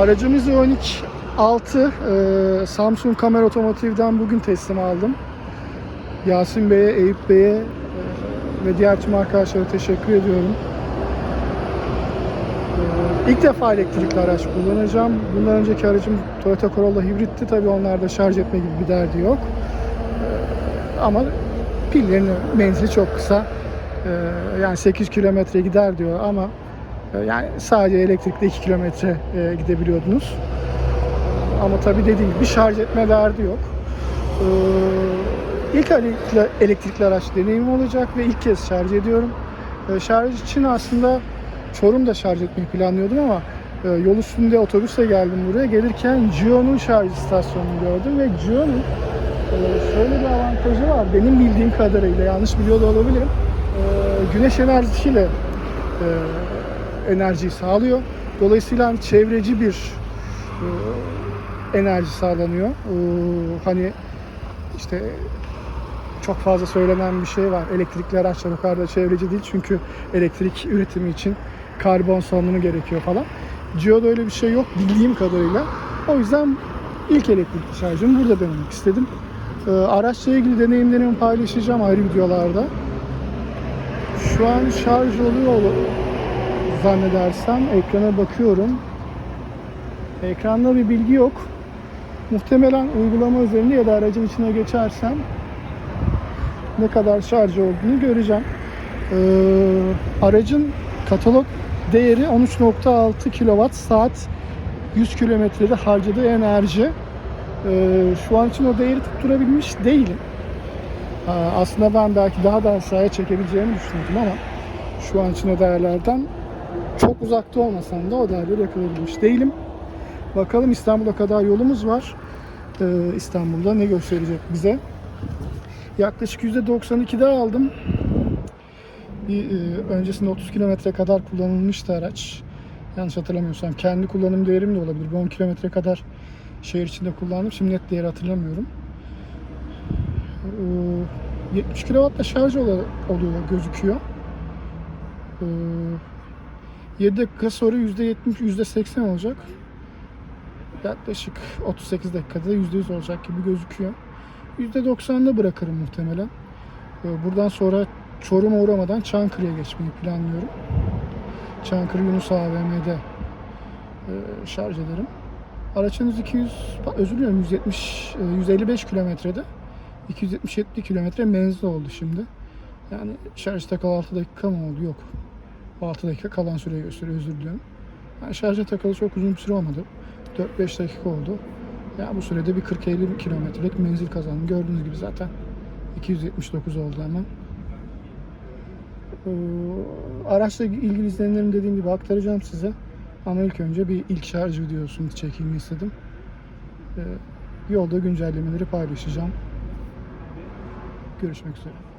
Aracımız Ioniq 6 e, Samsung Kamera Otomotiv'den bugün teslim aldım. Yasin Bey'e, Eyüp Bey'e e, ve diğer tüm arkadaşlara teşekkür ediyorum. E, ilk defa elektrikli araç kullanacağım. Bundan önceki aracım Toyota Corolla hibritti. Tabii onlarda şarj etme gibi bir derdi yok. E, ama pillerin menzili çok kısa. E, yani 8 kilometre gider diyor ama yani sadece elektrikli 2 kilometre e, gidebiliyordunuz. Ama tabii dediğim gibi şarj etme derdi yok. Ee, ilk elektrikli, elektrikli araç deneyimim olacak ve ilk kez şarj ediyorum. Ee, şarj için aslında Çorum'da şarj etmeyi planlıyordum ama e, yol üstünde otobüsle geldim buraya. Gelirken Gio'nun şarj istasyonunu gördüm ve Gio'nun e, şöyle bir avantajı var. Benim bildiğim kadarıyla yanlış biliyor da olabilirim. E, güneş enerjisiyle e, enerjiyi sağlıyor. Dolayısıyla hani çevreci bir e, enerji sağlanıyor. E, hani işte çok fazla söylenen bir şey var. Elektrikli araçlar o kadar da çevreci değil çünkü elektrik üretimi için karbon salınımı gerekiyor falan. Geo'da öyle bir şey yok bildiğim kadarıyla. O yüzden ilk elektrikli şarjımı burada denemek istedim. E, araçla ilgili deneyimlerimi paylaşacağım ayrı videolarda. Şu an şarj oluyor zannedersem ekrana bakıyorum. Ekranda bir bilgi yok. Muhtemelen uygulama üzerinde ya da aracın içine geçersem ne kadar şarj olduğunu göreceğim. Ee, aracın katalog değeri 13.6 kWh saat 100 kilometrede harcadığı enerji. Ee, şu an için o değeri tutturabilmiş değilim. Ee, aslında ben belki daha da aşağıya çekebileceğimi düşünüyordum ama şu an için o değerlerden çok uzakta olmasam da o değerleri yakalayabilmiş değilim. Bakalım İstanbul'a kadar yolumuz var. Ee, İstanbul'da ne gösterecek bize? Yaklaşık %92'de aldım. Bir, e, öncesinde 30 kilometre kadar kullanılmıştı araç. Yanlış hatırlamıyorsam kendi kullanım değerim de olabilir. Bir 10 kilometre kadar şehir içinde kullandım. Şimdi net değeri hatırlamıyorum. Ee, 70 kW'da şarj ol- oluyor gözüküyor. Ee, 7 dakika sonra %70, %80 olacak. Yaklaşık 38 dakikada %100 olacak gibi gözüküyor. %90'da bırakırım muhtemelen. Ee, Buradan sonra Çorum'a uğramadan Çankırı'ya geçmeyi planlıyorum. Çankırı Yunus AVM'de e, şarj ederim. Araç henüz 200, pa- özür diliyorum 170, e, 155 kilometrede. 277 kilometre menzil oldu şimdi. Yani şarj takalı 6 dakika mı oldu? Yok. 6 dakika kalan süreyi gösteriyor özür diliyorum. Yani şarja takalı çok uzun bir süre olmadı. 4-5 dakika oldu. Ya bu sürede bir 40-50 kilometrelik menzil kazandım. Gördüğünüz gibi zaten 279 oldu hemen. Ee, araçla ilgili izlenimlerimi dediğim gibi aktaracağım size. Ama ilk önce bir ilk şarj videosunu çekeyim istedim. Ee, yolda güncellemeleri paylaşacağım. Görüşmek üzere.